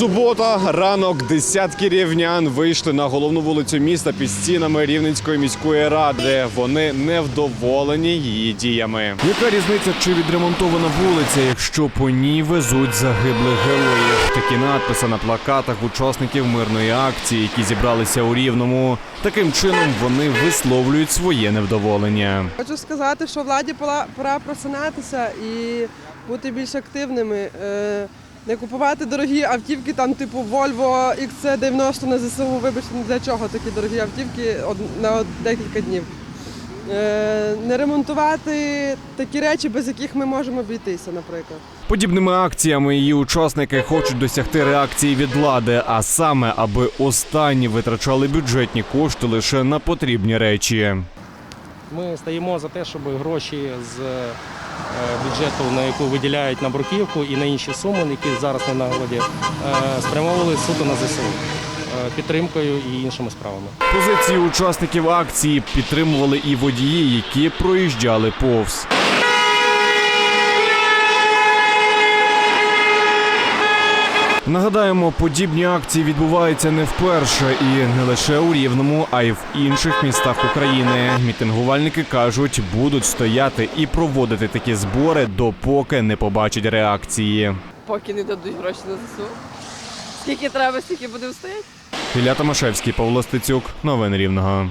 Субота, ранок, десятки рівнян вийшли на головну вулицю міста під стінами Рівненської міської ради. Вони невдоволені її діями. Яка різниця, чи відремонтована вулиця, якщо по ній везуть загиблих героїв? Такі надписи на плакатах учасників мирної акції, які зібралися у Рівному. Таким чином вони висловлюють своє невдоволення. Хочу сказати, що владі пора, пора просинатися і бути більш активними. Не купувати дорогі автівки, там типу Volvo XC90 на ЗСУ, вибачте, для чого такі дорогі автівки на декілька днів. Е, Не ремонтувати такі речі, без яких ми можемо обійтися, наприклад. Подібними акціями її учасники хочуть досягти реакції від влади, а саме, аби останні витрачали бюджетні кошти лише на потрібні речі. Ми стоїмо за те, щоб гроші з бюджету, на яку виділяють на бруківку і на інші суми, які зараз на нагоді, е, спрямовували суто на ЗСУ е, підтримкою і іншими справами. Позиції учасників акції підтримували і водії, які проїжджали повз. Нагадаємо, подібні акції відбуваються не вперше і не лише у Рівному, а й в інших містах України. Мітингувальники кажуть, будуть стояти і проводити такі збори, допоки не побачать реакції. поки не дадуть гроші на ЗСУ. Скільки треба, стільки будемо стояти. Ілля Томашевський, Павло Стецюк, новини Рівного.